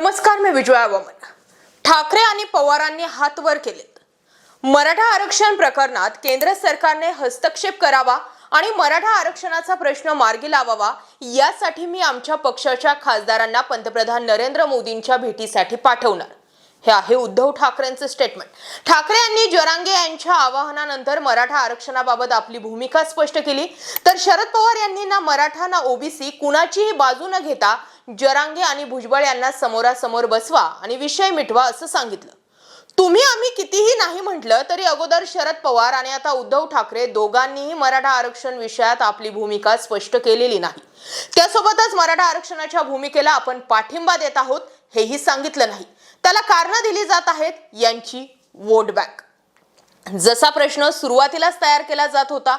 नमस्कार मी विजया वमन. ठाकरे आणि पवारांनी हात वर केलेत. मराठा आरक्षण प्रकरणात केंद्र सरकारने हस्तक्षेप करावा आणि मराठा आरक्षणाचा प्रश्न मार्गी लावावा यासाठी मी आमच्या पक्षाच्या खासदारांना पंतप्रधान नरेंद्र मोदींच्या भेटीसाठी पाठवणार. हे आहे उद्धव ठाकरेंचं स्टेटमेंट ठाकरे यांनी जरांगे यांच्या आवाहनानंतर मराठा आरक्षणाबाबत आपली भूमिका स्पष्ट केली. तर शरद पवार यांनी ना मराठा ना ओबीसी कुणाचीही बाजू न घेता जरांगे आणि भुजबळ यांना समोरासमोर बसवा आणि विषय मिटवा असं सांगितलं. तुम्ही आम्ही कितीही नाही म्हटलं तरी अगोदर शरद पवार आणि आता उद्धव ठाकरे दोघांनीही मराठा आरक्षण विषयात आपली भूमिका स्पष्ट केलेली नाही. त्यासोबतच मराठा आरक्षणाच्या भूमिकेला आपण पाठिंबा देत आहोत हेही सांगितलं नाही. त्याला कारणं दिली जात आहेत यांची वोट बँक. जसा प्रश्न सुरुवातीलाच तयार केला जात होता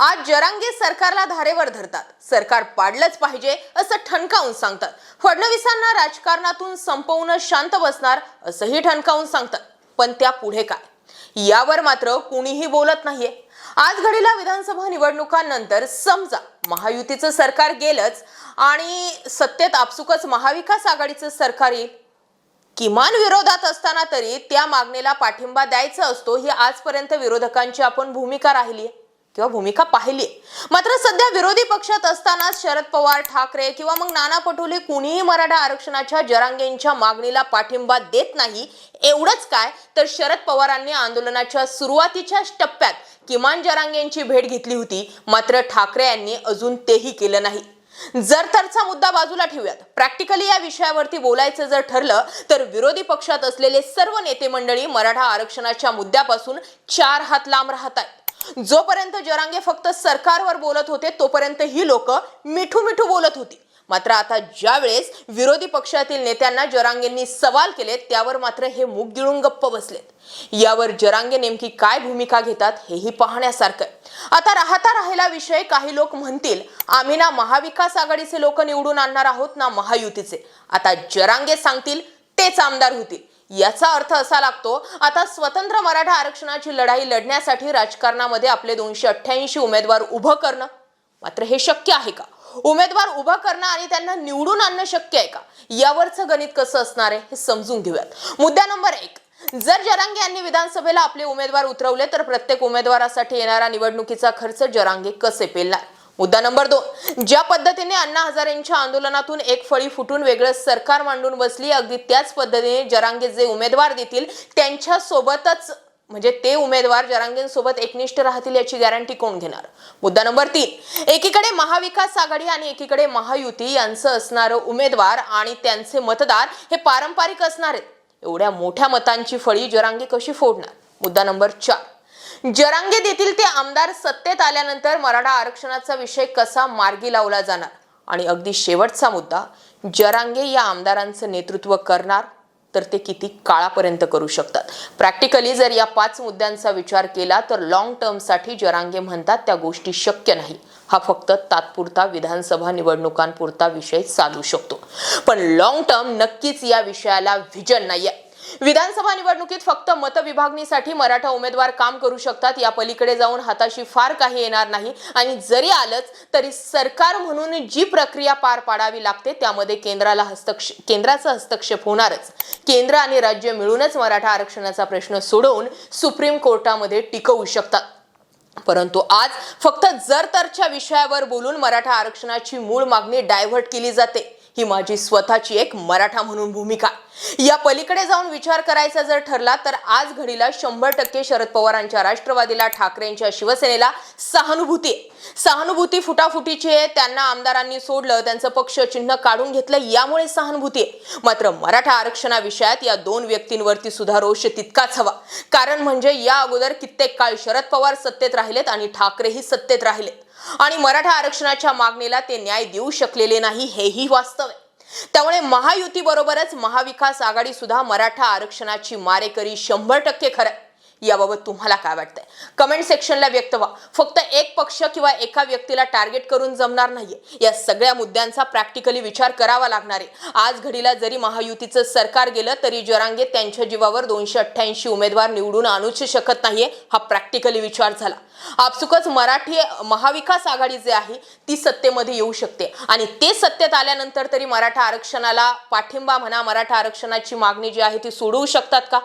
आज जरांगे सरकारला धारेवर धरतात. सरकार पाडलंच पाहिजे असं ठणकावून सांगतात. फडणवीसांना राजकारणातून संपवून शांत बसणार असंही ठणकावून सांगतात. पण त्या पुढे काय? यावर मात्र कुणीही बोलत नाहीये. आज घडीला विधानसभा निवडणुकांनंतर समजा महायुतीचं सरकार गेलंच आणि सत्तेत आपसुकच महाविकास आघाडीचं सरकार येईल. किमान विरोधात असताना तरी त्या मागणीला पाठिंबा द्यायचा असतो ही आजपर्यंत विरोधकांची आपण भूमिका राहिली आहे किंवा भूमिका पाहिली. मात्र सध्या विरोधी पक्षात असताना शरद पवार ठाकरे किंवा मग नाना पटोले कुणीही मराठा आरक्षणाच्या जरांगेंच्या मागणीला पाठिंबा देत नाही एवढंच काय तर शरद पवारांनी आंदोलनाच्या सुरुवातीच्या टप्प्यात किमान जरांगेंची भेट घेतली होती मात्र ठाकरे यांनी अजून तेही केलं नाही. जर तरचा मुद्दा बाजूला ठेवूयात. प्रॅक्टिकली या विषयावरती बोलायचं जर ठरलं तर विरोधी पक्षात असलेले सर्व नेते मंडळी मराठा आरक्षणाच्या मुद्द्यापासून चार हात लांब राहत आहेत. जोपर्यंत जरांगे फक्त सरकारवर बोलत होते तोपर्यंत ही लोक मिठू मिठू बोलत होती. मात्र आता ज्यावेळेस विरोधी पक्षातील नेत्यांना जरांगेंनी सवाल केले त्यावर मात्र हे मुख गिळून गप्प बसलेत. यावर जरांगे नेमकी काय भूमिका घेतात हेही पाहण्यासारखं आता राहता राहिला विषय काही लोक म्हणतील आम्ही ना महाविकास आघाडीचे लोक निवडून आणणार आहोत ना महायुतीचे. आता जरांगे सांगतील तेच आमदार होतील. याचा अर्थ असा लागतो आता स्वतंत्र मराठा आरक्षणाची लढाई लढण्यासाठी राजकारणामध्ये आपले दोनशे अठ्ठ्याऐंशी उमेदवार उभं करणं मात्र हे शक्य आहे का? उमेदवार उभं करणं आणि त्यांना निवडून आणणं शक्य आहे का? यावरचं गणित कसं असणार आहे हे समजून घेऊयात. मुद्दा नंबर एक. जर जरांगे यांनी विधानसभेला आपले उमेदवार उतरवले तर प्रत्येक उमेदवारासाठी येणारा निवडणुकीचा खर्च जरांगे कसे पेलणार? मुद्दा नंबर दोन. ज्या पद्धतीने अण्णा हजारेंच्या आंदोलनातून एक फळी फुटून वेगळं सरकार मांडून बसली अगदी त्याच पद्धतीने जरांगे जे उमेदवार देतील त्यांच्या सोबतच म्हणजे ते उमेदवार जरांगेंसोबत एकनिष्ठ राहतील याची गॅरंटी कोण घेणार? मुद्दा नंबर तीन. एकीकडे महाविकास आघाडी आणि एकीकडे महायुती यांचं असणारं उमेदवार आणि त्यांचे मतदार हे पारंपरिक असणार आहेत. एवढ्या मोठ्या मतांची फळी जरांगे कशी फोडणार? मुद्दा नंबर चार. जरांगे येथील ते आमदार सत्तेत आल्यानंतर मराठा आरक्षणाचा विषय कसा मार्गी लावला जाणार? आणि अगदी शेवटचा मुद्दा जरांगे या आमदारांचं नेतृत्व करणार तर ते किती काळापर्यंत करू शकतात? प्रॅक्टिकली जर या पाच मुद्द्यांचा विचार केला तर लॉंग टर्मसाठी जरांगे म्हणतात त्या गोष्टी शक्य नाही. हा फक्त तात्पुरता विधानसभा निवडणुकांपुरता विषय चालू शकतो. पण लॉंग टर्म नक्कीच या विषयाला व्हिजन नाहीये. विधानसभा निवडणुकीत फक्त मतविभागणीसाठी मराठा उमेदवार काम करू शकतात. या पलीकडे जाऊन हाताशी फार काही येणार नाही. आणि जरी आलंच तरी सरकार म्हणून जी प्रक्रिया पार पाडावी लागते त्यामध्ये केंद्राला हस्तक्षेप केंद्राचा हस्तक्षेप होणारच. केंद्र आणि राज्य मिळूनच मराठा आरक्षणाचा प्रश्न सोडवून सुप्रीम कोर्टामध्ये टिकवू शकतात. परंतु आज फक्त जर तरच्या विषयावर बोलून मराठा आरक्षणाची मूळ मागणी डायव्हर्ट केली जाते. ही माझी स्वतःची एक मराठा म्हणून भूमिका. या पलीकडे जाऊन विचार करायचा जर ठरला तर आज घडीला शंभर टक्के शरद पवारांच्या राष्ट्रवादीला ठाकरेंच्या शिवसेनेला सहानुभूती आहे. सहानुभूती फुटाफुटीची आहे. त्यांना आमदारांनी सोडलं त्यांचं पक्ष चिन्ह काढून घेतलं यामुळे सहानुभूती आहे. मात्र मराठा आरक्षणाविषयात या दोन व्यक्तींवरती सुद्धा रोष तितकाच हवा. कारण म्हणजे या अगोदर कित्येक काळ शरद पवार सत्तेत राहिलेत आणि ठाकरेही सत्तेत राहिलेत. आणि मराठा आरक्षणाच्या मागणीला ते न्याय देऊ शकलेले नाही हेही वास्तव आहे. त्यामुळे महायुती बरोबरच महाविकास आघाडी सुद्धा मराठा आरक्षणाची मारेकरी शंभर टक्के खरं याबाबत तुम्हाला काय वाटतंय? कमेंट सेक्शनला व्यक्त व्हा. फक्त एक पक्ष किंवा एका व्यक्तीला टार्गेट करून जमणार नाहीये. या सगळ्या मुद्द्यांचा प्रॅक्टिकली विचार करावा लागणार आहे. आज घडीला जरी महायुतीचं सरकार गेलं तरी जरांगे त्यांच्या जीवावर दोनशे अठ्ठ्याऐंशी उमेदवार निवडून आणूच शकत नाहीये हा प्रॅक्टिकली विचार झाला. आपसुकच मराठी महाविकास आघाडी जे आहे ती सत्तेमध्ये येऊ शकते. आणि ते सत्तेत आल्यानंतर तरी मराठा आरक्षणाला पाठिंबा म्हणा मराठा आरक्षणाची मागणी जी आहे ती सोडवू शकतात का?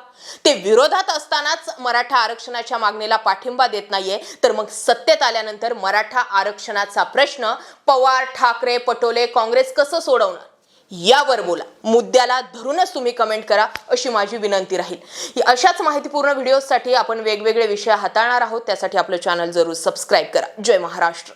ते विरोधात असतानाच मराठा आरक्षणाच्या मागणीला पाठिंबा देत नाहीये. तर मग सत्तेत आल्यानंतर मराठा आरक्षणाचा प्रश्न पवार ठाकरे पटोले काँग्रेस कसं सोडवणार? यावर बोला. मुद्द्याला धरूनच तुम्ही कमेंट करा अशी माझी विनंती राहील. अशाच माहितीपूर्ण व्हिडिओसाठी आपण वेगवेगळे विषय हाताळणार आहोत. त्यासाठी आपलं चॅनल जरूर सबस्क्राईब करा. जय महाराष्ट्र.